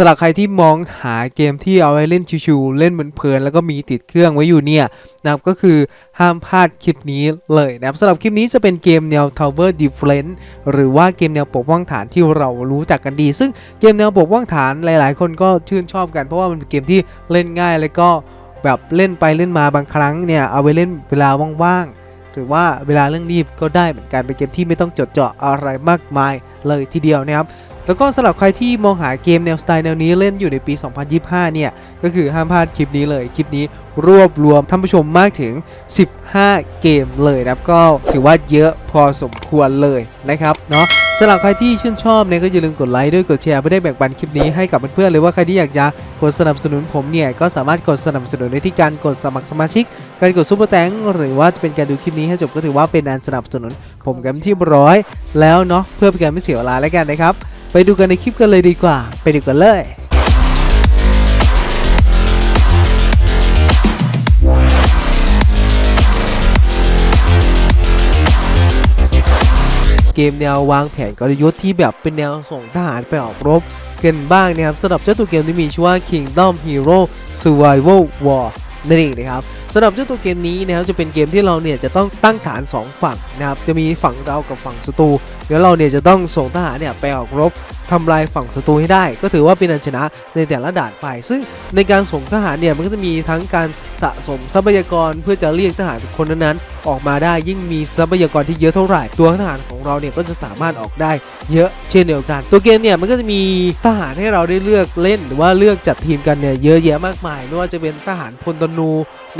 สำหรับใครที่มองหาเกมที่เอาไว้เล่นชิวๆเล่นเพลินๆแล้วก็มีติดเครื่องไว้อยู่เนี่ยนะครับก็คือห้ามพลาดคลิปนี้เลยนะครับสำหรับคลิปนี้จะเป็นเกมแนว Tower Defense หรือว่าเกมแนวปกป้องฐานที่เรารู้จักกันดี ซึ่งเกมแนวปกป้องฐานหลาย ๆ คนก็ชื่นชอบกัน เพราะว่ามันเป็นเกมที่เล่นง่ายแล้วก็แบบเล่นไปเล่นมาบางครั้งเนี่ยเอาไปเล่นเวลาว่างๆหรือว่าเวลาเรื่องรีบก็ได้เหมือนกันเป็นเกมที่ไม่ต้องจดเจาะอะไรมากมายเลยทีเดียวนะครับ แล้วก็สำหรับใครที่มองหาเกมแนวสไตล์แนวนี้เล่นอยู่ในปี 2025 เนี่ย ก็คือห้ามพลาดคลิปนี้เลย คลิปนี้รวบรวมท่านผู้ชมมากถึง 15 เกมเลยนะครับ ก็ถือว่าเยอะพอสมควรเลยนะครับเนาะสำหรับใครที่ชื่นชอบเนี่ยก็อย่าลืมกดไลค์ด้วยกดแชร์เพื่อได้แบ่งปันคลิปนี้ให้กับเพื่อนๆหรือว่าใครที่อยากจะกดสนับสนุนผมเนี่ยก็สามารถกดสนับสนุนได้ที่การกดสมัครสมาชิก การกดซุปเปอร์แตงหรือว่าจะเป็นการดูคลิปนี้ให้จบก็ถือว่าเป็นการสนับสนุนผมกันที่ร้อยแล้วเนาะเพื่อเป็นการไม่เสียเวลาแล้วกันนะครับ ไปดูกันในคลิปกันเลยดีกว่า ไปดูกันเลยเกมแนววางแผนกลยุทธ์ที่แบบเป็นแนวส่งทหารไปออกรบกันบ้างนะครับสำหรับเจ้าตัวเกมที่มีชื่อว่า Kingdom Hero Survival War นั่นเองนะครับสำหรับเจ้าตัวเกมนี้นะครับจะเป็นเกมที่เราเนี่ยจะต้องตั้งฐาน 2 ฝั่งนะครับจะมีฝั่งเรากับฝั่งศัตรูแล้วเราเนี่ยจะต้องส่งทหารเนี่ยไปออกรบทำลายฝั่งศัตรูให้ได้ ก็ถือว่าเป็นอันชนะในแต่ละด่านไป ซึ่งในการส่งทหารเนี่ยมันก็จะมีทั้งการสะสมทรัพยากรเพื่อจะเรียกทหารคนนั้นๆออกมาได้ยิ่งมีทรัพยากรที่เยอะเท่าไหร่ตัวทหารของเราเนี่ยก็จะสามารถออกได้เยอะเช่นเดียวกัน ตัวเกมเนี่ยมันก็จะมีทหารให้เราได้เลือกเล่น หรือว่าเลือกจัดทีมกันเนี่ยเยอะแยะมากมายไม่ว่าจะเป็นทหารพลธนู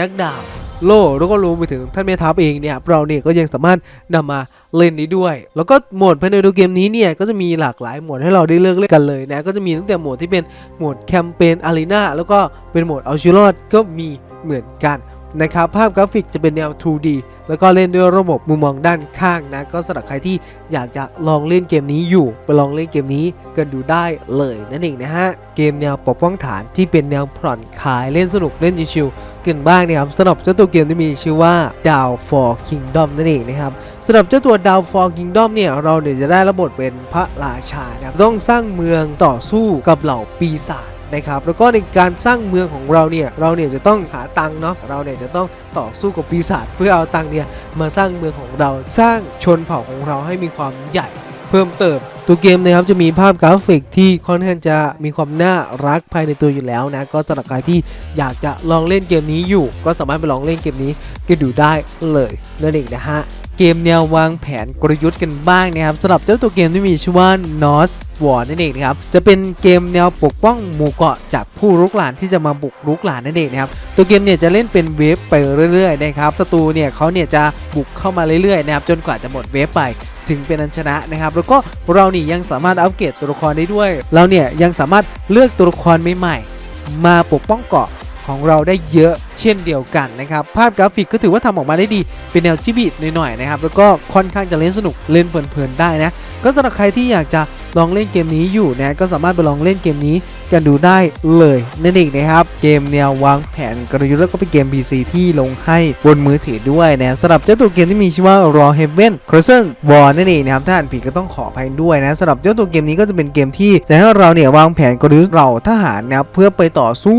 นักดาบโล่แล้วก็รวมไปถึงท่านแม่ทัพเองเนี่ยเราเนี่ยก็ยังสามารถนำมาเล่นได้ด้วย แล้วก็โหมดภายในตัวเกมนี้เนี่ยก็จะมีหลากหลายโหมดให้เราได้เลือกเล่นกันเลยนะก็จะมีตั้งแต่โหมดที่เป็นโหมดแคมเปญอารีนาแล้วก็เป็นโหมดเอาชีวิตรอดก็มีเหมือนกัน นะครับภาพกราฟิกจะเป็นแนว 2D แล้วก็เล่นด้วยระบบมุมมองด้านข้างนะก็สำหรับใครที่อยากจะลองเล่นเกมนี้อยู่ ไปลองเล่นเกมนี้กันดูได้เลยนั่นเองนะฮะ เกมแนวปกป้องฐานที่เป็นแนวผ่อนคลายเล่นสนุกเล่นชิวๆกันบ้างนะครับสำหรับเจ้าตัวเกมที่มีชื่อว่า Down for Kingdom นั่นเองนะครับสำหรับเจ้าตัว Down for Kingdom เนี่ยเราเนี่ยจะได้ระบบเป็นพระราชานะครับต้องสร้างเมืองต่อสู้กับเหล่าปีศาจ นะครับแล้วก็ในการสร้างเมืองของเราเนี่ยเราเนี่ยจะต้องหาตังค์เนาะเราเนี่ยจะต้องต่อสู้กับปีศาจเพื่อเอาตังค์เนี่ยมาสร้างเมืองของเราสร้างชนเผ่าของเราให้มีความใหญ่เพิ่มเติมตัวเกมนะครับจะมีภาพกราฟิกที่ค่อนข้างจะมีความน่ารักภายในตัวอยู่แล้วนะก็สำหรับใครที่อยากจะลองเล่นเกมนี้อยู่ ก็สามารถไปลองเล่นเกมนี้ก็ดูได้เลยนั่นเองนะฮะ เกมแนววางแผนกลยุทธ์กันบ้างนะครับสำหรับเจ้าตัวเกมที่มีชื่อว่า North War นั่นเองนะครับจะเป็นเกมแนวปกป้องหมู่เกาะจากผู้รุกรานที่จะมาบุกรุกรานนั่นเองนะครับตัวเกมเนี่ยจะเล่นเป็นเวฟไปเรื่อยๆนะครับศัตรูเนี่ยเขาเนี่ยจะบุกเข้ามาเรื่อยๆนะครับจนกว่าจะหมดเวฟไปถึงเป็นอันชนะนะครับ แล้วก็เรานี่ยังสามารถอัปเกรดตัวละครได้ด้วย เราเนี่ยยังสามารถเลือกตัวละครใหม่ๆมาปกป้องเกาะ ของเราได้เยอะเช่นเดียวกันนะครับ ภาพกราฟิกก็ถือว่าทำออกมาได้ดีเป็นแนวจิบิดหน่อยๆนะครับ แล้วก็ค่อนข้างจะเล่นสนุกเล่นเพลินๆได้นะ ก็สำหรับใครที่อยากจะลองเล่นเกมนี้อยู่นะก็สามารถไปลองเล่นเกมนี้ กันดูได้เลยนั่นเองนะครับ เกมแนววางแผนกลยุทธ์แล้วก็เป็นเกม PC ที่ลงให้บนมือถือด้วยนะสำหรับเจ้าตัวเกมที่มีชื่อว่า Raw Heaven Crescent War นั่นเองนะครับถ้าอ่านผิดก็ต้องขออภัยด้วยนะสำหรับเจ้าตัวเกมนี้ก็จะเป็นเกมที่จะให้เราเนี่ยวางแผนกลยุทธ์เหล่าทหารนะครับเพื่อไปต่อสู้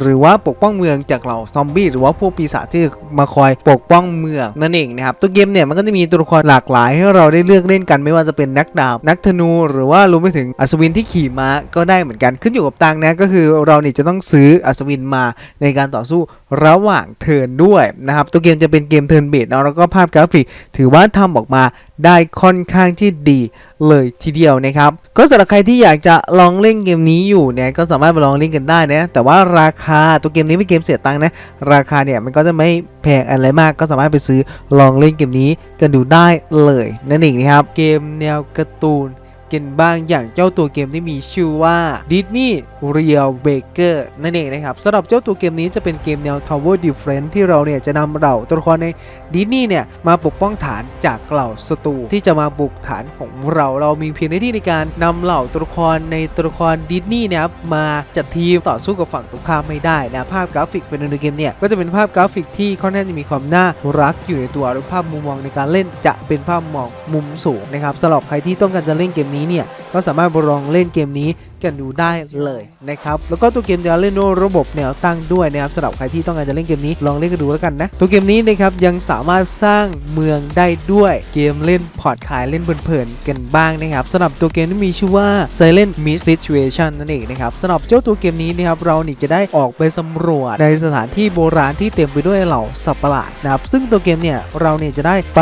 หรือว่าปกป้องเมืองจากเหล่าซอมบี้หรือว่าพวกปีศาจที่มาคอยปกป้องเมืองนั่นเองนะครับตัวเกมเนี่ยมันก็จะมีตัวละครหลากหลาย ให้เราได้เลือกเล่นกันไม่ว่าจะเป็นนักดาบนักธนู หรือว่ารวมไปถึงอัศวินที่ขี่ม้าก็ได้เหมือนกันขึ้นอยู่กับตังนะก็คือเราเนี่ยจะต้องซื้ออัศวินมาในการต่อสู้ระหว่างเทิร์นด้วยนะครับตัวเกมจะเป็นเกมเทิร์นเบสเนาะแล้วก็ภาพกราฟิก ถือว่าทำออกมาได้ค่อนข้างที่ดีเลยทีเดียวนะครับ ก็สำหรับใครที่อยากจะลองเล่นเกมนี้อยู่เนี่ยก็สามารถไปลองเล่นกันได้นะแต่ว่าราคาตัวเกมนี้เป็นเกมเสียตังค์นะราคาเนี่ยมันก็จะไม่แพงอะไรมากก็สามารถไปซื้อลองเล่นเกมนี้กันดูได้เลยนั่นเองนะครับเกมแนวการ์ตูน กันบ้างอย่างเจ้าตัวเกมที่มีชื่อว่า Disney Real Baker นั่นเองนะครับสำหรับเจ้าตัวเกมนี้จะเป็นเกมแนว Tower Defense ที่เราเนี่ยจะนำเราตัวละครในดิสนีย์เนี่ยมาปกป้องฐานจากเหล่าศัตรูที่จะมาบุกฐานของเราเรามีเพียงหน้าที่ในการนำเหล่าตัวละครในตัวละครดิสนีย์นะครับมาจัดทีมต่อสู้กับฝั่งตรงข้ามไม่ได้นะภาพกราฟิกเป็นในเกมเนี่ยก็จะเป็นภาพกราฟิกที่ค่อนข้างจะมีความน่ารักอยู่ในตัวหรือภาพมุมมองในการเล่นจะเป็นภาพมองมุมสูงนะครับสำหรับใครที่ต้องการจะเล่นเกมนี้เนี่ย ก็สามารถลองเล่นเกมนี้กันดูได้เลยนะครับแล้วก็ตัวเกมจะเล่นด้วยระบบแนวตั้งด้วยนะครับสำหรับใครที่ต้องการจะเล่นเกมนี้ลองเล่นกันดูแล้วกันนะตัวเกมนี้นะครับยังสามารถสร้างเมืองได้ด้วยเกมเล่นพอร์ตขายเล่นเพลินๆกันบ้างนะครับสำหรับตัวเกมที่มีชื่อว่า Silent Mist Situation นั่นเองนะครับสำหรับเจ้าตัวเกมนี้นะครับเรานี่จะได้ออกไปสำรวจในสถานที่โบราณที่เต็มไปด้วยเหล่าสัตว์ประหลาดนะครับซึ่งตัวเกมเนี่ยเราเนี่ยจะได้ไป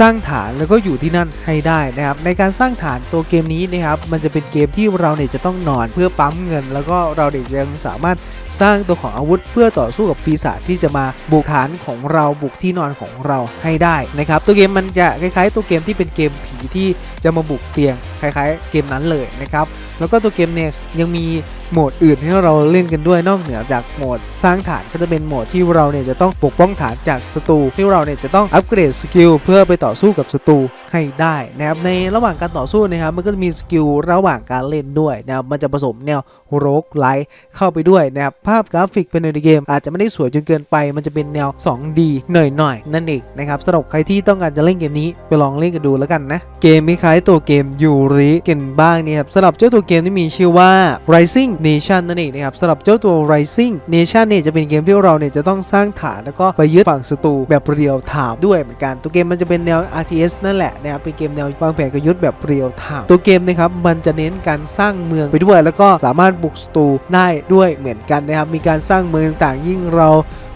สร้างฐานแล้วก็อยู่ที่นั่นให้ได้นะครับในการสร้างฐานตัวเกมนี้นะครับมันจะเป็นเกมที่เราเนี่ยจะต้องนอนเพื่อปั๊มเงิน แล้วก็เราเด็กยังสามารถสร้างตัวของอาวุธเพื่อต่อสู้กับปีศาจที่จะมาบุกฐานของเราบุกที่นอนของเราให้ได้นะครับ ตัวเกมมันจะคล้ายๆ ตัวเกมที่เป็นเกมผีที่จะมาบุกเตียงคล้าย ๆ เกมนั้นเลยนะครับ แล้วก็ตัวเกมเนี่ยยังมี โหมดอื่นที่เราเล่นกันด้วยนอกเหนือจากโหมดสร้างฐานก็จะเป็นโหมดที่เราเนี่ยจะต้องปกป้องฐานจากศัตรูที่เราเนี่ยจะต้องอัปเกรดสกิลเพื่อไปต่อสู้กับศัตรูให้ได้นะครับในระหว่างการต่อสู้นะครับมันก็จะมีสกิลระหว่างการเล่นด้วยนะครับมันจะผสมแนว โรกไลท์เข้าไปด้วยนะครับ ภาพกราฟิกเป็นในเกมอาจจะไม่ได้สวยจนเกินไป มันจะเป็นแนว 2D หน่อยๆ นั่นเองนะครับสำหรับใครที่ต้องการจะเล่นเกมนี้ไปลองเล่นกันดูแล้วกันนะ เกมคล้ายๆตัวเกมยูริกันบ้างนี่ครับสำหรับเจ้าตัวเกมที่มีชื่อว่า Rising Nation นั่นเองนะครับสำหรับเจ้าตัว Rising Nation เนี่ยจะเป็นเกมที่เราเนี่ยจะต้องสร้างฐานแล้วก็ไปยึดฝั่งศัตรูแบบเรียลไทม์ด้วยเหมือนกันตัวเกมมันจะเป็นแนว RTS นั่นแหละนะครับเป็นเกมแนววางแผนกลยุทธ์แบบเรียลไทม์ตัวเกมนะครับมันจะเน้นการสร้างเมืองไปด้วย แล้วก็สามารถบุกศัตรูได้ด้วยเหมือนกันนะครับ มีการสร้างเมืองต่างยิ่งเรา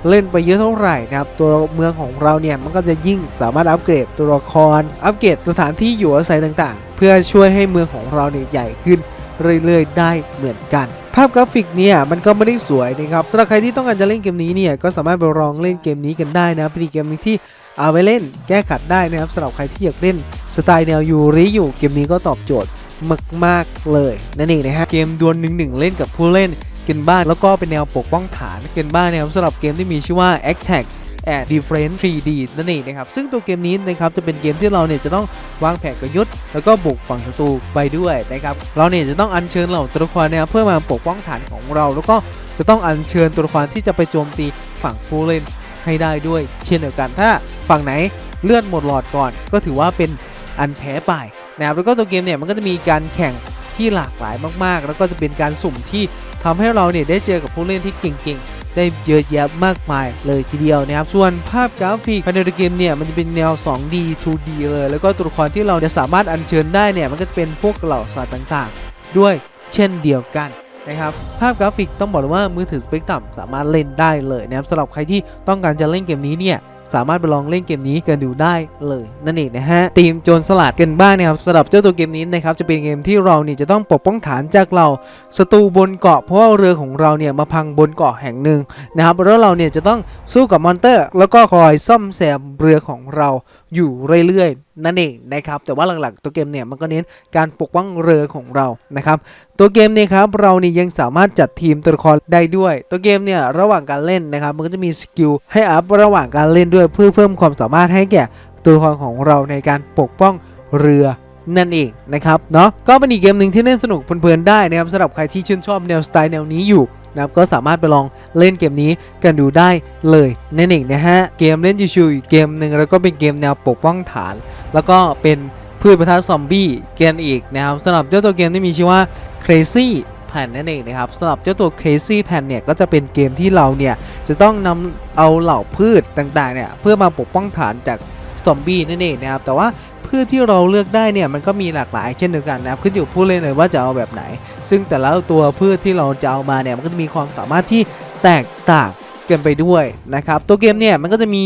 เล่นไปเยอะเท่าไหร่นะครับ ตัวเมืองของเราเนี่ยมันก็จะยิ่งสามารถอัปเกรดตัวละคร อัปเกรดสถานที่อยู่อาศัยต่างๆ เพื่อช่วยให้เมืองของเราเนี่ยใหญ่ขึ้นเรื่อยๆ ได้เหมือนกัน ภาพกราฟิกเนี่ยมันก็ไม่ได้สวยนะครับสำหรับใครที่ต้องการจะเล่นเกมนี้เนี่ยก็สามารถไปลองเล่นเกมนี้กันได้นะเป็นอีเกมนึงที่เอาไปเล่นแก้ขัดได้นะครับสำหรับใครที่อยากเล่นสไตล์แนวยูริอยู่เกมนี้ก็ตอบโจทย์ มากๆเลยนั่นเองนะฮะเกมดวลหนึ่งหนึ่งเล่นกับผู้เล่นกันบ้านแล้วก็เป็นแนวปกป้องฐานกันบ้านนะครับสำหรับเกมที่มีชื่อว่า Attack at Different 3D นั่นเองนะครับซึ่งตัวเกมนี้นะครับจะเป็นเกมที่เราเนี่ยจะต้องวางแผนกลยุทธ์แล้วก็บุกฝั่งศัตรูไปด้วยนะครับเราเนี่ยจะต้องอัญเชิญเหล่าตัวละครนะครับเพื่อมาปกป้องฐานของเรา แล้วก็จะต้องอัญเชิญตัวละครที่จะไปโจมตีฝั่งผู้เล่นให้ได้ด้วย เช่นเดียวกันถ้าฝั่งไหนเลื่อนหมดหลอดก่อน ก็ถือว่าเป็นอันแพ้ไป นะครับแล้วก็ตัวเกมเนี่ยมันก็จะมีการแข่งที่หลากหลายมากๆ แล้วก็จะเป็นการสุ่มที่ทำให้เราเนี่ยได้เจอกับผู้เล่นที่เก่งๆ ได้เยอะแยะมากมายเลยทีเดียวนะครับ ส่วนภาพกราฟิกภายในเกมเนี่ยมันจะเป็นแนว 2D 2D เลย แล้วก็ตัวละครที่เราจะสามารถอัญเชิญได้เนี่ยมันก็จะเป็นพวกเหล่าสัตว์ต่างๆ ด้วยเช่นเดียวกันนะครับภาพกราฟิกต้องบอกเลยว่ามือถือสเปกตรัมสามารถเล่นได้เลยนะครับสำหรับใครที่ต้องการจะเล่นเกมนี้เนี่ย สามารถไปลองเล่นเกมนี้กันดูได้เลยนั่นเองนะฮะทีมโจรสลัดกันบ้างนะครับสำหรับเจ้าตัวเกมนี้นะครับจะเป็นเกมที่เราเนี่ยจะต้องปกป้องฐานจากเราศัตรูบนเกาะเพราะว่าเรือของเราเนี่ยมาพังบนเกาะแห่งหนึ่งนะครับแล้วเราเนี่ยจะต้องสู้กับมอนเตอร์ แล้วก็คอยซ่อมแซมเรือของเราอยู่เรื่อยๆ นั่นเองนะครับ แต่ว่าหลักๆ ตัวเกมเนี่ยมันก็เน้นการปกป้องเรือของเรานะครับ ตัวเกมเนี่ยครับเรานี่ยังสามารถจัดทีมตัวละครได้ด้วย ตัวเกมเนี่ยระหว่างการเล่นนะครับ มันก็จะมีสกิลให้อัพระหว่างการเล่นด้วยเพื่อเพิ่มความสามารถให้แก่ตัวละครของเราในการปกป้องเรือนั่นเองนะครับเนาะก็เป็นอีกเกมหนึ่งที่เล่นสนุกเพลินๆได้นะครับสำหรับใครที่ชื่นชอบแนวสไตล์แนวนี้อยู่ นะครับก็สามารถไปลองเล่นเกมนี้กันดูได้เลยนั่นเองนะฮะเกมเล่นชิวๆอีกเกมหนึ่งแล้วก็เป็นเกมแนวปกป้องฐาน แล้วก็เป็นพืชประทะซอมบี้เกมอีกนะครับสำหรับเจ้าตัวเกมที่มีชื่อว่า Crazy Pan นั่นเองนะครับสำหรับเจ้าตัว Crazy Pan เนี่ยก็จะเป็นเกมที่เราเนี่ยจะต้องนำเอาเหล่าพืชต่างๆเนี่ยเพื่อมาปกป้องฐานจากซอมบี้นั่นเองนะครับแต่ว่าพืชที่เราเลือกได้เนี่ยมันก็มีหลากหลายเช่นเดียวกันนะครับขึ้นอยู่ผู้เล่นเลยว่าจะเอาแบบไหน ซึ่งแต่ละตัวพืชที่เราจะเอามาเนี่ยมันก็จะมีความสามารถที่แตกต่างกันไปด้วยนะครับ ตัวเกมเนี่ยมันก็จะมี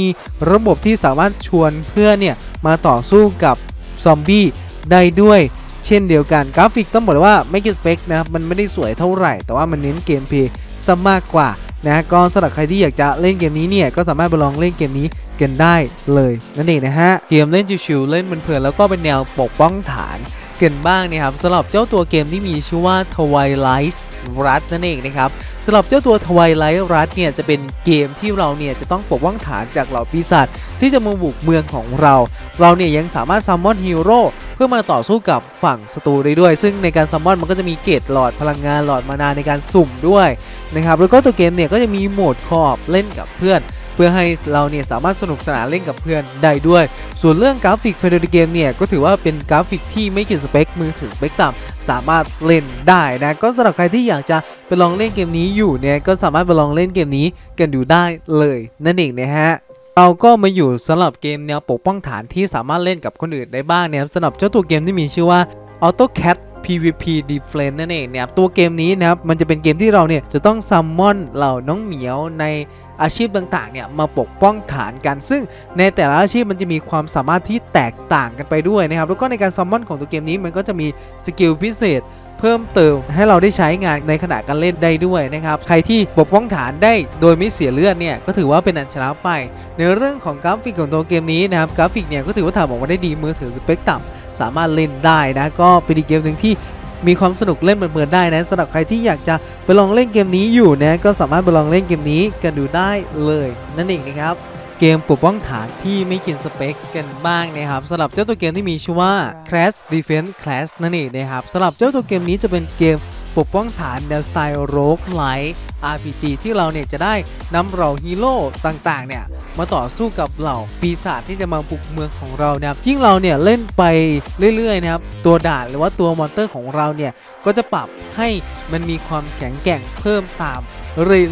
ระบบที่สามารถชวนเพื่อนเนี่ยมาต่อสู้กับซอมบี้ได้ด้วยเช่นเดียวกันกราฟิกต้องบอกเลยว่าไม่กี่สเปคนะครับมันไม่ได้สวยเท่าไหร่ แต่ว่ามันเน้นเกมเพลย์ซะมากกว่านะก็สำหรับใครที่อยากจะเล่นเกมนี้เนี่ยก็สามารถไปลองเล่นเกมนี้กันได้เลยนั่นเองนะฮะเกมเล่นชิวๆเล่นเพลินแล้วก็เป็นแนวปกป้องฐาน กันบ้างนะครับสำหรับเจ้าตัวเกมที่มีชื่อว่า Twilight r u s นั่นเองนะครับสำหรับเจ้าตัว Twilight r u s เนี่ยจะเป็นเกมที่เราเนี่ยจะต้องปกป้องฐานจากเหล่าปีศาจที่จะมาบุกเมืองของเรา เราเนี่ยยังสามารถซัมมอนฮีโร่เพื่อมาต่อสู้กับฝั่งศัตรูได้ด้วย ซึ่งในการซัมมอนมันก็จะมีเกตหลอดพลังงานหลอดมานาในการสุ่มด้วยนะครับแล้วก็ตัวเกมเนี่ยก็จะมีโหมดคออบเล่นกับเพื่อน พื่อให้เราเนี่ยสามารถสนุกสนานเล่นกับเพื่อนได้ด้วย ส่วนเรื่องกราฟิกภายในเกมเนี่ยก็ถือว่าเป็นกราฟิกที่ไม่เกี่ยวสเปคมือถือสเปคต่ำสามารถเล่นได้นะก็สำหรับใครที่อยากจะไปลองเล่นเกมนี้อยู่เนี่ยก็สามารถไปลองเล่นเกมนี้กันดูได้เลยนั่นเองนะฮะเราก็มาอยู่สำหรับเกมแนวปกป้องฐานที่สามารถเล่นกับคนอื่นได้บ้างเนะครับสำหรับเจ้าตัวเกมที่มีชื่อว่า AutoCAD PVP Defense นั่นเองนะครับตัวเกมนี้นะครับมันจะเป็นเกมที่เราเนี่ยจะต้องซัมมอนเหล่าน้องเหมียวใน อาชีพต่างๆเนี่ยมาปกป้องฐานกัน ซึ่งในแต่ละอาชีพมันจะมีความสามารถที่แตกต่างกันไปด้วยนะครับแล้วก็ในการซัมมอนของตัวเกมนี้มันก็จะมีสกิลพิเศษเพิ่มเติมให้เราได้ใช้งานในขณะการเล่นได้ด้วยนะครับ ใครที่ปกป้องฐานได้โดยไม่เสียเลือดเนี่ยก็ถือว่าเป็นอันชนะไป ในเรื่องของกราฟิกของตัวเกมนี้นะครับกราฟิกเนี่ยก็ถือว่าทำออกมาได้ดีมือถือสเปคต่ำสามารถเล่นได้นะก็เป็นอีกเกมหนึ่งที่ มีความสนุกเล่นเหมือนๆได้นะสำหรับใครที่อยากจะไปลองเล่นเกมนี้อยู่นะก็สามารถไปลองเล่นเกมนี้กันดูได้เลยนั่นเองนะครับเกมปกป้องฐานที่ไม่กินสเปคกันบ้างนะครับสำหรับเจ้าตัวเกมที่มีชื่อว่า Crash Defense Clash นั่นเองนะครับสำหรับเจ้าตัวเกมนี้จะเป็นเกม ปกป้องฐานแนวสไตล์โรกไลท์ RPG ที่เราเนี่ยจะได้นำเหล่าฮีโร่ต่างๆเนี่ยมาต่อสู้กับเหล่าปีศาจที่จะมาบุกเมืองของเรานะครับยิ่งเราเนี่ยเล่นไปเรื่อยๆนะครับตัวด่านหรือว่าตัวมอนเตอร์ของเราเนี่ยก็จะปรับให้มันมีความแข็งแกร่งเพิ่มตาม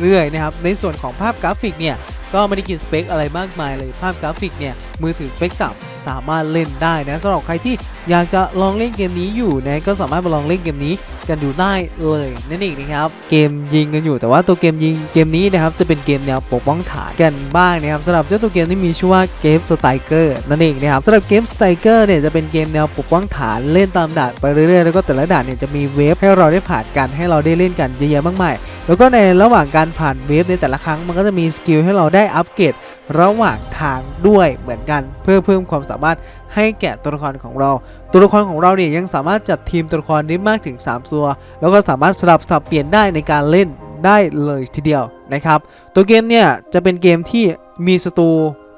เรื่อยๆนะครับในส่วนของภาพกราฟิกเนี่ยก็ไม่ได้กินสเปคอะไรมากมายเลยภาพกราฟิกเนี่ยมือถือสเปคต่ำ สามารถเล่นได้นะสำหรับใครที่อยากจะลองเล่นเกมนี้อยู่นะก็สามารถมาลองเล่นเกมนี้กันดูได้เลยนั่นเองนะครับเกมยิงกันอยู่แต่ว่าตัวเกมยิงเกมนี้นะครับจะเป็นเกมแนวปกป้องฐานกันบ้างนะครับสำหรับเจ้าตัวเกมที่มีชื่อว่าเกมสไตรเกอร์นั่นเองนะครับสำหรับเกมสไตรเกอร์เนี่ยจะเป็นเกมแนวปกป้องฐานเล่นตามด่านไปเรื่อยๆแล้วก็แต่ละด่านเนี่ยจะมีเวฟให้เราได้ผ่านกันให้เราได้เล่นกันเยอะแยะมากมายแล้วก็ในระหว่างการผ่านเวฟในแต่ละครั้งมันก็จะมีสกิลให้เราได้อัปเกรด ระหว่างทางด้วยเหมือนกันเพื่อเพิ่มความสามารถให้แก่ตัวละครของเรา ตัวละครของเราเนี่ยยังสามารถจัดทีมตัวละครได้มากถึง 3 ตัว แล้วก็สามารถสลับสับเปลี่ยนได้ในการเล่นได้เลยทีเดียวนะครับ ตัวเกมเนี่ยจะเป็นเกมที่มีศัตรู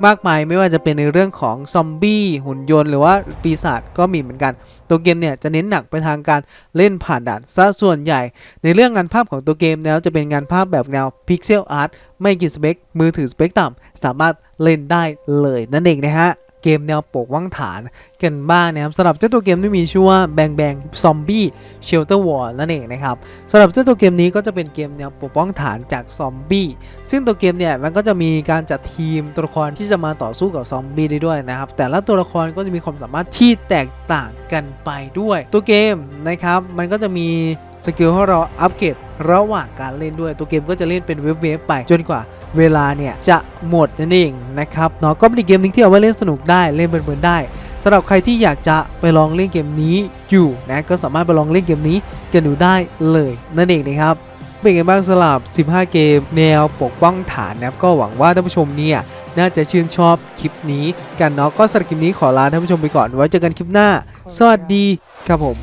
มากมายไม่ว่าจะเป็นในเรื่องของซอมบี้หุ่นยนต์หรือว่าปีศาจก็มีเหมือนกัน ตัวเกมเนี่ยจะเน้นหนักไปทางการเล่นผ่านด่านซะส่วนใหญ่ ในเรื่องงานภาพของตัวเกมแล้วจะเป็นงานภาพแบบแนวพิกเซลอาร์ตไม่กินสเปคมือถือสเปคต่ำสามารถเล่นได้เลยนั่นเองนะฮะ เกมแนวปกว่างฐานกันบ้างนะครับสำหรับเจ้าตัวเกมที่มีชื่อว่าแบงแบงซอมบี้เชลเตอร์วอร์นั่นเองนะครับสำหรับเจ้าตัวเกมนี้ก็จะเป็นเกมแนวปกป้องฐานจากซอมบี้ซึ่งตัวเกมเนี่ยมันก็จะมีการจัดทีมตัวละครที่จะมาต่อสู้กับซอมบี้ได้ด้วยนะครับแต่ละตัวละครก็จะมีความสามารถที่แตกต่างกันไปด้วย ตัวเกมนะครับมันก็จะมีสกิลให้เราอัปเกรด ระหว่างการเล่นด้วยตัวเกมก็จะเล่นเป็นเวฟๆไปจนกว่าเวลาเนี่ยจะหมดนั่นเองนะครับเนาะก็เป็นเกมนึงที่เอาไว้เล่นสนุกได้เล่นเพลินๆได้สำหรับใครที่อยากจะไปลองเล่นเกมนี้อยู่นะก็สามารถไปลองเล่นเกมนี้กันดูได้เลยนั่นเองนะครับเป็นไงบ้างสำหรับ 15 เกม แนวปกป้องฐานนะครับก็หวังว่าท่านผู้ชมเนี่ยน่าจะชื่นชอบคลิปนี้กันเนาะก็สำหรับคลิปนี้ขอลาท่านผู้ชมไปก่อนไว้เจอกันคลิปหน้า สวัสดีครับผม